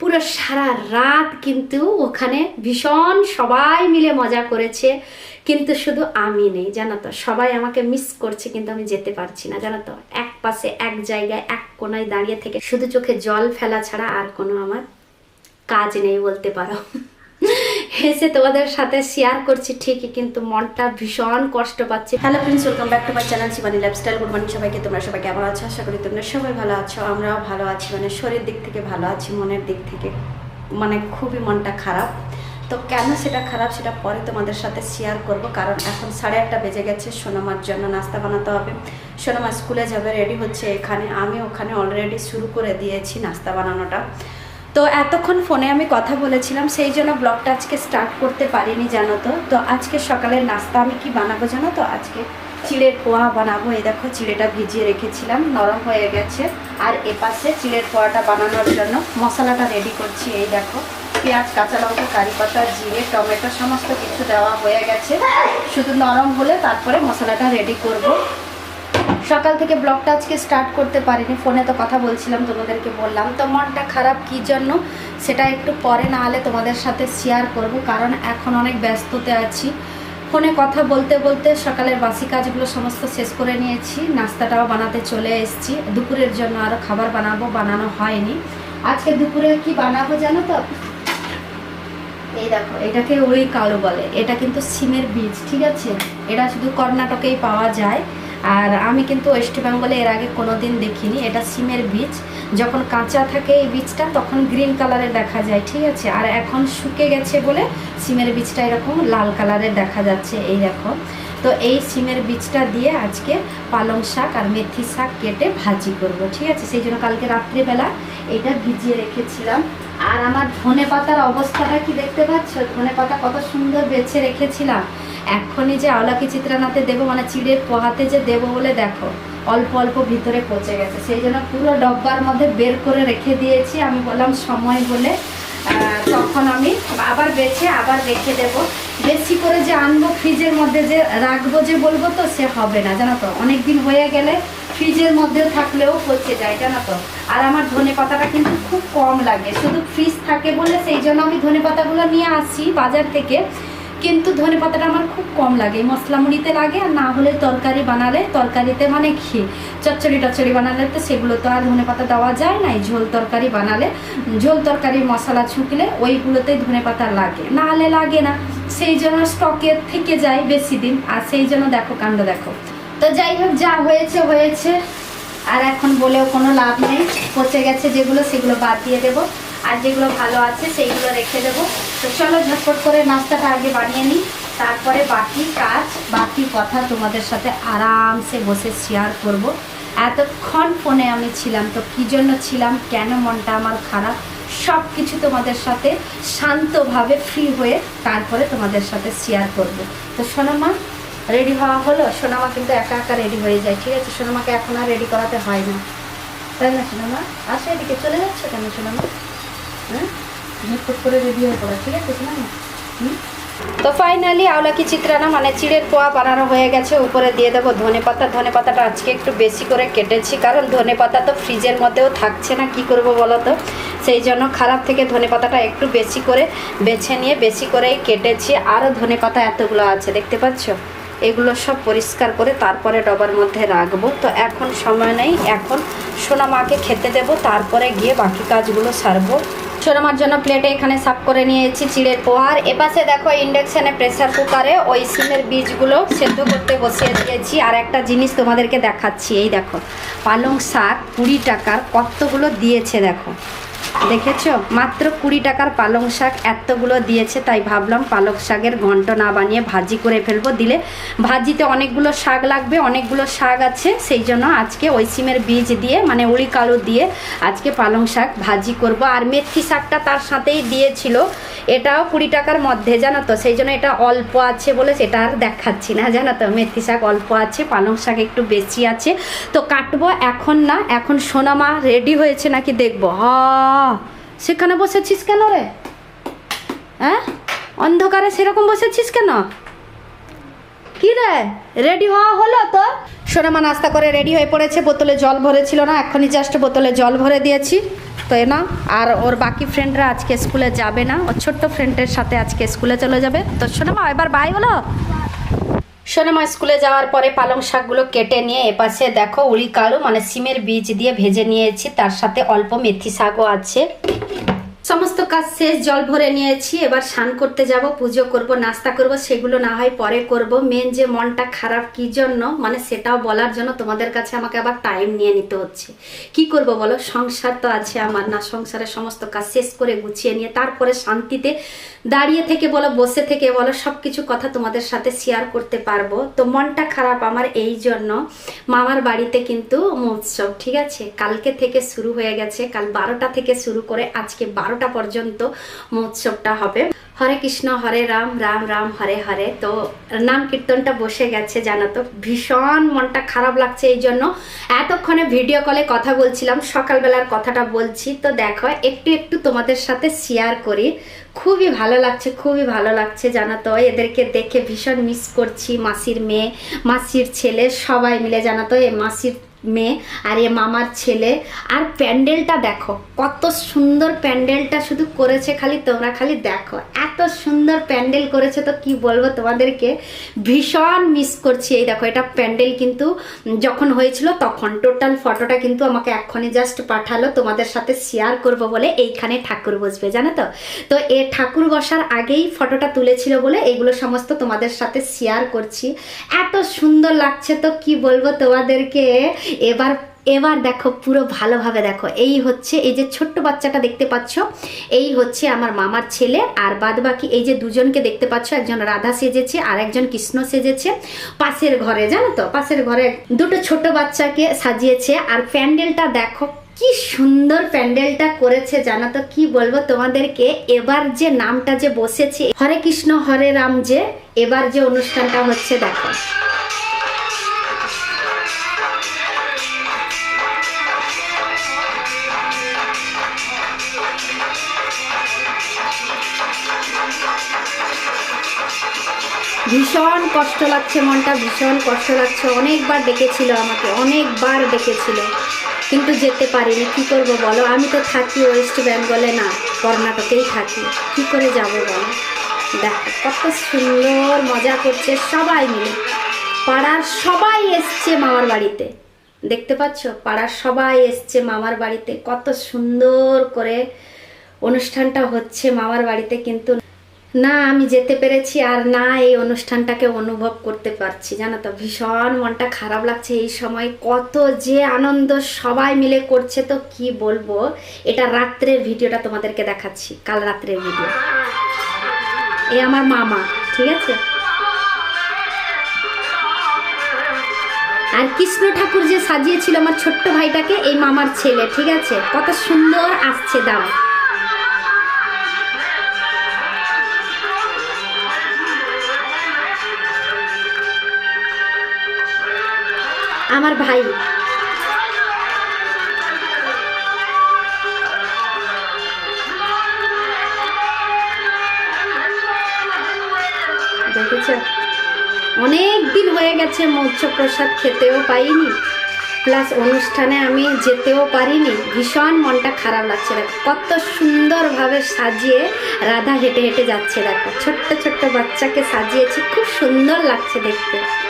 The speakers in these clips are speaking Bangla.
পুরো সারা রাত কিন্তু ওখানে ভীষণ সবাই মিলে মজা করেছে। কিন্তু শুধু আমি নেই, জানো তো? সবাই আমাকে মিস করছে কিন্তু আমি যেতে পারছি না, জানো তো? এক পাশে, এক জায়গায়, এক কোনায় দাঁড়িয়ে থেকে শুধু চোখে জল ফেলা ছাড়া আর কোনো আমার কাজ নেই বলতে পারো। হেসে তোমাদের সাথে শেয়ার করছি, ঠিকই কিন্তু মনটা ভীষণ কষ্ট পাচ্ছে। Hello friends welcome back to my channel Shivani lifestyle good morning সবাইকে, তোমরা সবাই কেমন আছো? আশা করি তোমরা সবাই ভালো আছো, আমরাও ভালো আছি মানে শরীর দিক থেকে ভালো আছি, মনের দিক থেকে মানে খুবই মনটা খারাপ। তো কেন সেটা খারাপ সেটা পরে তোমাদের সাথে শেয়ার করব, কারণ এখন সাড়ে আটটা বেজে গেছে, সোনামার জন্য নাস্তা বানাতে হবে। সোনামা স্কুলে যাবে রেডি হচ্ছে এখানে। আমি ওখানে অলরেডি শুরু করে দিয়েছি নাস্তা বানানোটা। তো এতক্ষণ ফোনে আমি কথা বলেছিলাম, সেই জন্য ব্লগটা আজকে স্টার্ট করতে পারিনি, জানো তো। তো আজকে সকালের নাস্তা আমি কি বানাবো জানো তো? আজকে চিড়ের পোহা বানাবো। এই দেখো, চিড়েটা ভিজিয়ে রেখেছিলাম, নরম হয়ে গেছে। আর এপাশে চিড়ের পোহাটা বানানোর জন্য মশলাটা রেডি করছি, এই দেখো। পেঁয়াজ, কাঁচা লঙ্কা, কারি পাতা, জিরে, টমেটো, সমস্ত কিছু দেওয়া হয়ে গেছে। শুধু নরম হলে তারপরে মশলাটা রেডি করব। সকাল থেকে ব্লগটা আজকে স্টার্ট করতে পারিনি, ফোনে তো কথা বলছিলাম, তোমাদেরকে বললাম। তো মনটা খারাপ কী জন্য? সেটা একটু পরে না হলে তোমাদের সাথে শেয়ার করব, কারণ এখন অনেক ব্যস্ততে আছি। ফোনে কথা বলতে বলতে সকালের বাসি কাজগুলো সমস্ত শেষ করে নিয়েছি, নাস্তাটাও বানাতে চলে এসেছি। দুপুরের জন্য আরও খাবার বানাবো, বানানো হয়নি। আজকে দুপুরে কি বানাবো জানো তো? এই দেখো, এটাকে ওই কালো বলে, এটা কিন্তু সিমের বীজ, ঠিক আছে? এটা শুধু কর্ণাটকেই পাওয়া যায়। আর আমি কিন্তু ওয়েস্ট বেঙ্গলে এর আগে কোনো দিন দেখিনি, এটা সিমের বীজ। যখন কাঁচা থাকে এই বীজটা, তখন গ্রিন কালারের দেখা যায়, ঠিক আছে? আর এখন শুকে গেছে বলে সিমের বীজটা এরকম লাল কালারের দেখা যাচ্ছে, এই দেখো। তো এই সিমের বীজটা দিয়ে আজকে পালং শাক আর মেথি শাক কেটে ভাজি করব, ঠিক আছে? সেই জন্য কালকে রাত্রিবেলা এটা ভিজিয়ে রেখেছিলাম। আর আমার ধনে পাতার অবস্থাটা কি দেখতে পাচ্ছ? ধনে পাতা কত সুন্দর বেছে রেখেছিলাম। এখনই যে আওলাকি চিত্রানাতে দেবো মানে চিড়ের পোহাতে যে দেবো বলে দেখো, অল্প অল্প ভিতরে পচে গেছে। সেই জন্য পুরো ডব্বার মধ্যে বের করে রেখে দিয়েছি। আমি বললাম, সময় বলে তখন আমি আবার বেছে, আবার রেখে দেব। বেশি করে যে আনব, ফ্রিজের মধ্যে যে রাখব যে বলব তো, সে হবে না, জানো তো। অনেক দিন হয়ে গেলে ফ্রিজের মধ্যে থাকলেও পচে যায়, জানো তো। আর আমার ধনে পাতাটা কিন্তু খুব কম লাগে। শুধু ফ্রিজ থাকে বলে, সেই জন্য আমি ধনে পাতাগুলো নিয়ে আসি বাজার থেকে। কিন্তু ধনে পাতাটা আমার খুব কম লাগে। মশলা মুড়িতে লাগে আর না হলে তরকারি বানালে, তরকারিতে মানে ঘি। চচ্চড়ি টচ্চড়ি বানালে তো সেগুলো তো আর ধনে পাতা দেওয়া যায় নাই ঝোল তরকারি বানালে। ঝোল তরকারি মশলা ছুকলে ওইগুলোতেই ধনে পাতা লাগে। না হলে লাগে না। সেই জন্য স্টকে থেকে যায় বেশি দিন। আর সেই জন্য দেখো কাণ্ড দেখো। তো যাই হোক, যা হয়েছে হয়েছে। আর এখন বলেও কোনো লাভ নেই। পচে গেছে যেগুলো, সেগুলো বাদ দিয়ে দেবো। আর যেগুলো ভালো আছে সেইগুলো রেখে দেবো। তো চলো, ঝটপট করে নাস্তাটা আগে বানিয়ে নিই। তারপরে বাকি কাজ, বাকি কথা তোমাদের সাথে আরামসে বসে শেয়ার করব। এতক্ষণ ফোনে আমি ছিলাম তো কী জন্য ছিলাম, কেন মনটা আমার খারাপ সব কিছু তোমাদের সাথে শান্তভাবে ফ্রি হয়ে তারপরে তোমাদের সাথে শেয়ার করব। তো সোনামা রেডি হওয়া হলো? সোনামা কিন্তু একা একা রেডি হয়ে যায়, ঠিক আছে? সোনামাকে এখন আর রেডি করাতে হয় না। তাই না সোনামা? আসো এদিকে, চলে যাচ্ছে কেন সোনামা? হ্যাঁ তো ফাইনালি আওলাকি চিত্রানা মানে চিড়ের পোয়া বানানো হয়ে গেছে, উপরে দিয়ে দেবো ধনে পাতা। ধনে পাতাটা আজকে একটু বেশি করে কেটেছি, কারণ ধনে পাতা তো ফ্রিজের মধ্যেও থাকছে না, কি করব বলো তো? সেই জন্য খারাপ থেকে ধনে পাতাটা একটু বেশি করে বেছে নিয়ে, বেশি করেই কেটেছি। আরও ধনে পাতা এতগুলো আছে, দেখতে পাচ্ছ? এগুলো সব পরিষ্কার করে তারপরে ডবার মধ্যে রাখব। তো এখন সময় নেই, এখন সোনা মাকে খেতে দেবো, তারপরে গিয়ে বাকি কাজগুলো সারবো। সোনামার জন্য প্লেটে এখানে সাফ করে নিয়েছি চিড়ের পোহার। এপাশে দেখো ইন্ডাকশানে প্রেসার কুকারে ওই সিমের বীজগুলো সেদ্ধ করতে বসিয়ে দিয়েছি। আর একটা জিনিস তোমাদেরকে দেখাচ্ছি, এই দেখো। পালং শাক কুড়ি টাকার কতগুলো দিয়েছে দেখো। দেখেছ? মাত্র কুড়ি টাকার পালং শাক এতগুলো দিয়েছে, তাই ভাবলাম পালং শাকের ঘন্ট না বানিয়ে ভাজি করে ফেলব। দিলে ভাজিতে অনেকগুলো শাক লাগবে, অনেকগুলো শাক আছে, সেই জন্য আজকে ওই সিমের বীজ দিয়ে মানে উড়ি কালো দিয়ে আজকে পালং শাক ভাজি করব। আর মেথি শাকটা তার সাথেই দিয়েছিল, এটাও কুড়ি টাকার মধ্যে, জানো তো? সেই জন্য এটা অল্প আছে বলে সেটা আর দেখাচ্ছি না, জানো তো? মেথি শাক অল্প আছে, পালং শাক একটু বেশি আছে। তো কাটবো এখন না, এখন সোনামা রেডি হয়েছে নাকি দেখব? হ সেখানে বসেছিস কেন রে? হ্যাঁ? অন্ধকারে সেরকম বসেছিস কেন? কি রে? রেডি হওয়া হলো তো সোনামা নাস্তা করে রেডি হয়ে পড়েছে, বোতলে জল ভরেছিল না এখনই জাস্ট বোতলে জল ভরে দিয়েছি। তো এ না, আর ওর বাকি ফ্রেন্ডরা আজকে স্কুলে যাবে না, ওর ছোট্ট ফ্রেন্ডের সাথে আজকে স্কুলে চলে যাবে। তো শোনো মা এবার বাই বলো। সোনামা স্কুলে যাওয়ার পরে পালং শাকগুলো কেটে নিয়ে এপাশে দেখো উড়ি কালু মানে সিমের বীজ দিয়ে ভেজে নিয়েছি। তার সাথে অল্প মেথি শাকও আছে। সমস্ত কাজ শেষ, জল ভরে নিয়েছি, এবার স্নান করতে যাব, পুজো করব, নাস্তা করব, সেগুলো না হয় পরে করব। মেন যে মনটা খারাপ, কি জন্য? মানে সেটাও বলার জন্য তোমাদের কাছে আমাকে আবার টাইম নিয়ে নিতে হচ্ছে। কি করব বলো? সংসার তো আছে আমার না, সংসারের সমস্ত কাজ শেষ করে গুছিয়ে নিয়ে, তারপরে শান্তিতে দাঁড়িয়ে থেকে বলো, বসে থেকে বলো সব কিছু কথা তোমাদের সাথে শেয়ার করতে পারব। তো মনটা খারাপ আমার এই জন্য মামার বাড়িতে কিন্তু মহোৎসব ঠিক আছে? কালকে থেকে শুরু হয়ে গেছে, কাল বারোটা থেকে শুরু করে আজকে বারোটা পর্যন্ত মহোৎসবটা হবে। হরে কৃষ্ণ, হরে রাম রাম রাম, হরে হরে। তো নাম কীর্তনটা বসে গেছে, জানো তো। ভীষণ মনটা খারাপ লাগছে এই জন্য। এতক্ষণে ভিডিও কলে কথা বলছিলাম, সকালবেলার কথাটা বলছি। তো দেখো, একটু একটু তোমাদের সাথে শেয়ার করি। খুবই ভালো লাগছে, খুবই ভালো লাগছে, জানো তো। এদেরকে দেখে ভীষণ মিস করছি, মাসির মেয়ে, মাসির ছেলে, সবাই মিলে, জানো তো। এই মাসির মেয়ে আর এ মামার ছেলে। আর প্যান্ডেলটা দেখো, কত সুন্দর প্যান্ডেলটা শুধু করেছে খালি তোমরা খালি দেখো। এত সুন্দর প্যান্ডেল করেছে তো কি বলব তোমাদেরকে? ভীষণ মিস করছি এই দেখো, এটা প্যান্ডেল কিন্তু যখন হয়েছিল তখন। টোটাল ফটোটা কিন্তু আমাকে এক্ষুনি জাস্ট পাঠালো, তোমাদের সাথে শেয়ার করব বলে এইখানে ঠাকুর বসবে, জানো তো? তো এ ঠাকুর বসার আগেই ফটোটা তুলেছিল বলে এগুলো সমস্ত তোমাদের সাথে শেয়ার করছি। এত সুন্দর লাগছে তো কি বলব তোমাদেরকে? এবার এবার দেখো, পুরো ভালোভাবে দেখো। এই হচ্ছে, এই যে ছোট্ট বাচ্চাটা দেখতে পাচ্ছ, এই হচ্ছে আমার মামার ছেলে। আর বাদ বাকি এই যে দুজনকে দেখতে পাচ্ছ, একজন রাধা সেজেছে আর একজন কৃষ্ণ সেজেছে। পাশের ঘরে, জানো তো, পাশের ঘরে দুটো ছোট বাচ্চাকে সাজিয়েছে। আর প্যান্ডেলটা দেখো, কি সুন্দর প্যান্ডেলটা করেছে, জানো তো, কি বলব তোমাদেরকে। এবার যে নামটা যে বসেছে, হরে কৃষ্ণ, হরে রাম যে, এবার যে অনুষ্ঠানটা হচ্ছে, দেখো। ভীষণ কষ্ট লাগছে মনটা, ভীষণ কষ্ট লাগছে। অনেকবার ডেকেছিল আমাকে, অনেকবার ডেকেছিল। কিন্তু যেতে পারিনি, কি করব বলো? আমি তো থাকি ওয়েস্ট বেঙ্গলে না, কর্ণাটকেই থাকি। কি করে যাব বলো? দেখো, কত সুন্দর মজা করছে সবাই মিলে। পাড়ার সবাই এসছে মামার বাড়িতে। দেখতে পাচ্ছ? পাড়ার সবাই এসছে মামার বাড়িতে। কত সুন্দর করে অনুষ্ঠানটা হচ্ছে মামার বাড়িতে কিন্তু না, আমি যেতে পেরেছি আর না এই অনুষ্ঠানটাকে অনুভব করতে পারছি। জানো তো, ভীষণ মনটা খারাপ লাগছে এই সময়। কত যে আনন্দ সবাই মিলে করছে তো কি বলব? এটা রাত্রের ভিডিওটা তোমাদেরকে দেখাচ্ছি, কাল রাত্রের ভিডিও। এ আমার মামা, ঠিক আছে? আর কৃষ্ণ ঠাকুর যে সাজিয়েছিল আমার ছোট্ট ভাইটাকে, এই মামার ছেলে, ঠিক আছে? কত সুন্দর আসছে দাম। আমার ভাই। দেখেছ? অনেক দিন হয়ে গেছে মৎস্য প্রসাদ খেতেও পাইনি। প্লাস অনুষ্ঠানে আমি যেতেও পারিনি। ভীষণ মনটা খারাপ লাগছে। দেখো, কত সুন্দরভাবে সাজিয়ে রাধা হেঁটে হেঁটে যাচ্ছে। দেখো, ছোট্ট ছোট্ট বাচ্চাকে সাজিয়েছে। খুব সুন্দর লাগছে দেখতে।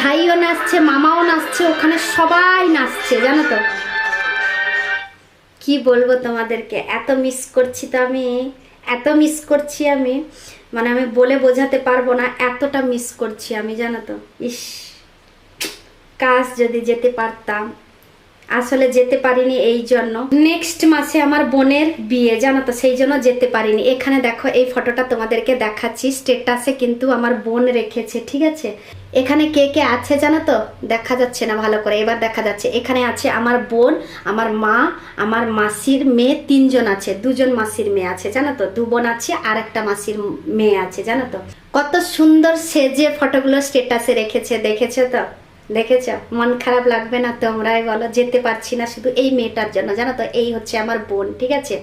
ভাইও নাচছে, মামাও নাচছে, ওখানে সবাই নাচছে, জানো তো? কি বলব তোমাদেরকে? এত মিস করছি তো আমি, এত মিস করছি আমি মানে আমি বলে বোঝাতে পারব না, এতটা মিস করছি আমি, জানো তো? ইস, কাজ যদি যেতে পারতাম আসলে যেতে পারিনি এই জন্য। নেক্সট মাসে আমার বোনের বিয়ে, জানো তো, সেই জন্য যেতে পারিনি। এখানে দেখো, এই ফটোটা তোমাদেরকে দেখাচ্ছি। স্টেটাসে কিন্তু আমার বোন রেখেছে, ঠিক আছে? এখানে কে কে আছে জানো তো? দেখা যাচ্ছে না, ভালো করে। এবার দেখা যাচ্ছে, এখানে আছে আমার বোন, আমার মা, আমার মাসির মেয়ে, তিনজন আছে। দুজন মাসির মেয়ে আছে, জানো তো? দু বোন আছে, আর একটা মাসির মেয়ে আছে, জানো তো? কত সুন্দর সেজে ফটোগুলো স্টেটাসে রেখেছে, দেখেছ তো? দেখেছ? মন খারাপ লাগবে না তোমরাই বলো, যেতে পারছি না শুধু এই মেয়েটার জন্য। জানো তো, এই হচ্ছে আমার বোন, ঠিক আছে?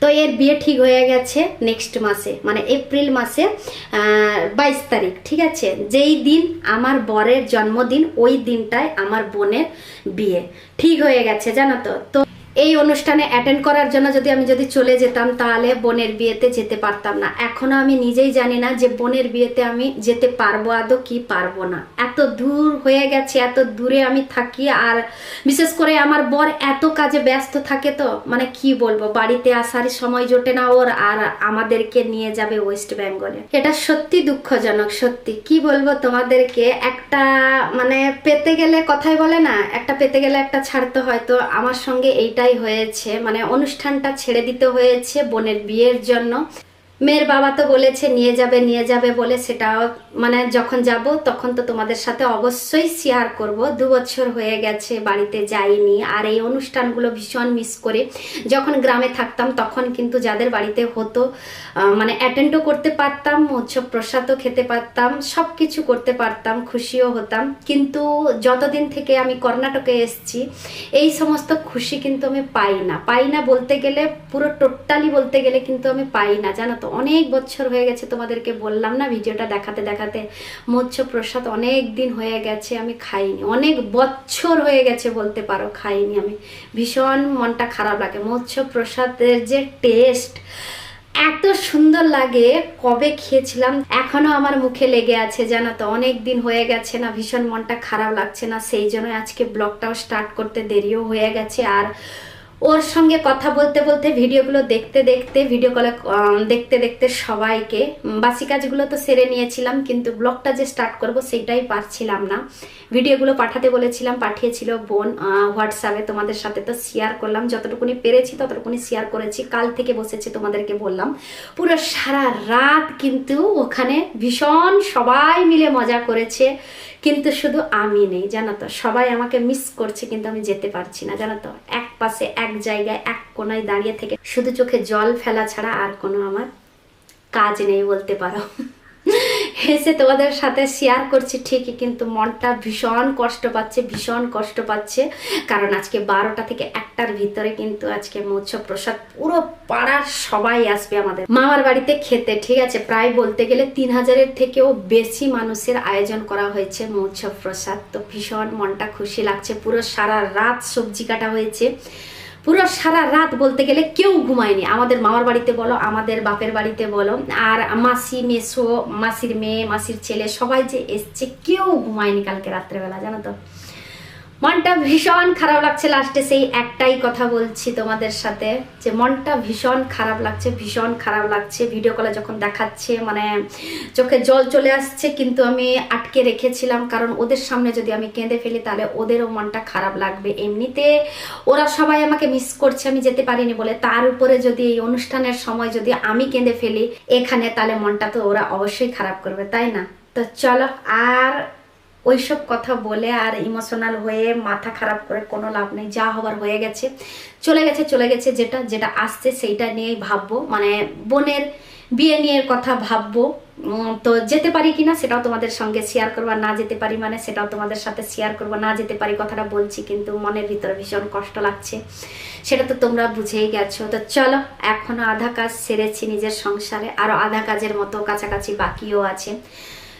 তো এর বিয়ে ঠিক হয়ে গেছে নেক্সট মাসে মানে এপ্রিল মাসে বাইশ তারিখ, ঠিক আছে? যেই দিন আমার বরের জন্মদিন, ওই দিনটায় আমার বোনের বিয়ে ঠিক হয়ে গেছে, জানো তো? তো এই অনুষ্ঠানে অ্যাটেন্ড করার জন্য যদি আমি যদি চলে যেতাম, তাহলে বোনের বিয়েতে যেতে পারতাম না। এখনও আমি নিজেই জানি না যে বোনের বিয়েতে আমি যেতে পারব, আদৌ কি পারব না। এত দূর হয়ে গেছে, এত দূরে আমি থাকি, আর বিশেষ করে আমার বর এত কাজে ব্যস্ত থাকে তো মানে কি বলব, বাড়িতে আসার সময় জোটে না ওর, আর আমাদেরকে নিয়ে যাবে ওয়েস্ট বেঙ্গলে এটা সত্যি দুঃখজনক, সত্যি। কি বলব তোমাদেরকে, একটা মানে পেতে গেলে কথাই বলে না, একটা পেতে গেলে একটা ছাড়তে হয়। তো আমার সঙ্গে এইটাই হয়েছে মানে অনুষ্ঠানটা ছেড়ে দিতে হয়েছে বোনের বিয়ের জন্য। মেয়ের বাবা তো বলেছে, নিয়ে যাবে নিয়ে যাবে বলে সেটাও মানে যখন যাব তখন তো তোমাদের সাথে অবশ্যই শেয়ার করব। দু বছর হয়ে গেছে, বাড়িতে যাইনি। আর এই অনুষ্ঠানগুলো ভীষণ মিস করে যখন গ্রামে থাকতাম তখন কিন্তু যাদের বাড়িতে হতো মানে অ্যাটেন্ডও করতে পারতাম উৎসব প্রসাদও খেতে পারতাম সব কিছু করতে পারতাম, খুশিও হতাম। কিন্তু যতদিন থেকে আমি কর্ণাটকে এসেছি, এই সমস্ত খুশি কিন্তু আমি পাই না। পাই না বলতে গেলে, পুরো টোটালি বলতে গেলে কিন্তু আমি পাই না, জানো তো? অনেক বছর হয়ে গেছে তোমাদেরকে বললাম না, ভিডিওটা দেখাতে দেখাতে। মৎস্য প্রসাদ অনেক দিন হয়ে গেছে, আমি খাইনি। অনেক বছর হয়ে গেছে বলতে পারো, খাইনি আমি। ভীষণ মনটা খারাপ লাগে। মৎস্য প্রসাদের যে টেস্ট, এত সুন্দর লাগে। কবে খেয়েছিলাম? এখনও আমার মুখে লেগে আছে, জানো তো। অনেক দিন হয়ে গেছে না, ভীষণ মনটা খারাপ লাগছে না। সেই জন্য আজকে ব্লগটাও স্টার্ট করতে দেরিও হয়ে গেছে। আর ওর সঙ্গে কথা বলতে বলতে ভিডিওগুলো দেখতে দেখতে ভিডিও কলে দেখতে দেখতে সবাইকে বাসি কাজগুলো তো সেরে নিয়েছিলাম, কিন্তু ব্লগটা যে স্টার্ট করব সেটাই পারছিলাম না। ভিডিওগুলো পাঠাতে বলেছিলাম, পাঠিয়েছিল বোন হোয়াটসঅ্যাপে তোমাদের সাথে তো শেয়ার করলাম। যতটুকুনি পেরেছি ততটুকুনি শেয়ার করেছি। কাল থেকে বসেছি তোমাদেরকে বললাম। পুরো সারা রাত কিন্তু ওখানে ভীষণ সবাই মিলে মজা করেছে। কিন্তু শুধু আমি নেই, জানো তো? সবাই আমাকে মিস করছে, কিন্তু আমি যেতে পারছি না, জানো তো? এক পাশে এক জায়গায়, এক কোনায় দাঁড়িয়ে থেকে শুধু চোখে জল ফেলা ছাড়া আর কোনো আমার কাজ নেই বলতে পারো। হেসে তোমাদের সাথে শেয়ার করছি ঠিকই, কিন্তু মনটা ভীষণ কষ্ট পাচ্ছে, ভীষণ কষ্ট পাচ্ছে। কারণ আজকে বারোটা থেকে একটার ভিতরে কিন্তু আজকে মৎস্য প্রসাদ পুরো পাড়ার সবাই আসবে আমাদের। মামার বাড়িতে খেতে, ঠিক আছে? প্রায় বলতে গেলে তিন হাজারের থেকেও বেশি মানুষের আয়োজন করা হয়েছে মৎস্য প্রসাদ তো ভীষণ মনটা খুশি লাগছে, পুরো সারা রাত সবজি কাটা হয়েছে। পুরো সারা রাত বলতে গেলে কেউ ঘুমায়নি। আমাদের মামার বাড়িতে বলো, আমাদের বাপের বাড়িতে বলো, আর মাসি, মেসো, মাসির মেয়ে, মাসির ছেলে সবাই যে এসছে, কেউ ঘুমায়নি কালকে রাত্রেবেলা, জানো তো? মনটা ভীষণ খারাপ লাগছে লাস্টে, সেই একটাই কথা বলছি তোমাদের সাথে, যে মনটা ভীষণ খারাপ লাগছে, ভীষণ খারাপ লাগছে। ভিডিও কলে যখন দেখাচ্ছে মানে চোখে জল চলে আসছে, কিন্তু আমি আটকে রেখেছিলাম, কারণ ওদের সামনে যদি আমি কেঁদে ফেলি, তাহলে ওদেরও মনটা খারাপ লাগবে। এমনিতে ওরা সবাই আমাকে মিস করছে, আমি যেতে পারিনি বলে। তার উপরে যদি এই অনুষ্ঠানের সময় যদি আমি কেঁদে ফেলি, এখানে তাহলে মনটা তো ওরা অবশ্যই খারাপ করবে, তাই না? তো চলো, আর ওইসব কথা বলে আর ইমোশনাল হয়ে মাথা খারাপ করে কোনো লাভ নেই, যা হবার হয়ে গেছে। চলে গেছে চলে গেছে যেটা যেটা আসছে সেইটা নিয়েই ভাববো। মানে বোনের বিয়ে নিয়ে কথা ভাববো। তো যেতে পারি কিনা সেটাও তোমাদের সঙ্গে শেয়ার করব না যেতে পারি মানে সেটাও তোমাদের সাথে শেয়ার করব। না যেতে পারি কথাটা বলছি কিন্তু মনের ভিতরে ভীষণ কষ্ট লাগছে। সেটা তো তোমরা বুঝেই গেছো। তো চলো, এখনও আধা কাজ সেরেছি নিজের সংসারে। আরও আধা কাজের মতো কাছাকাছি বাকিও আছে।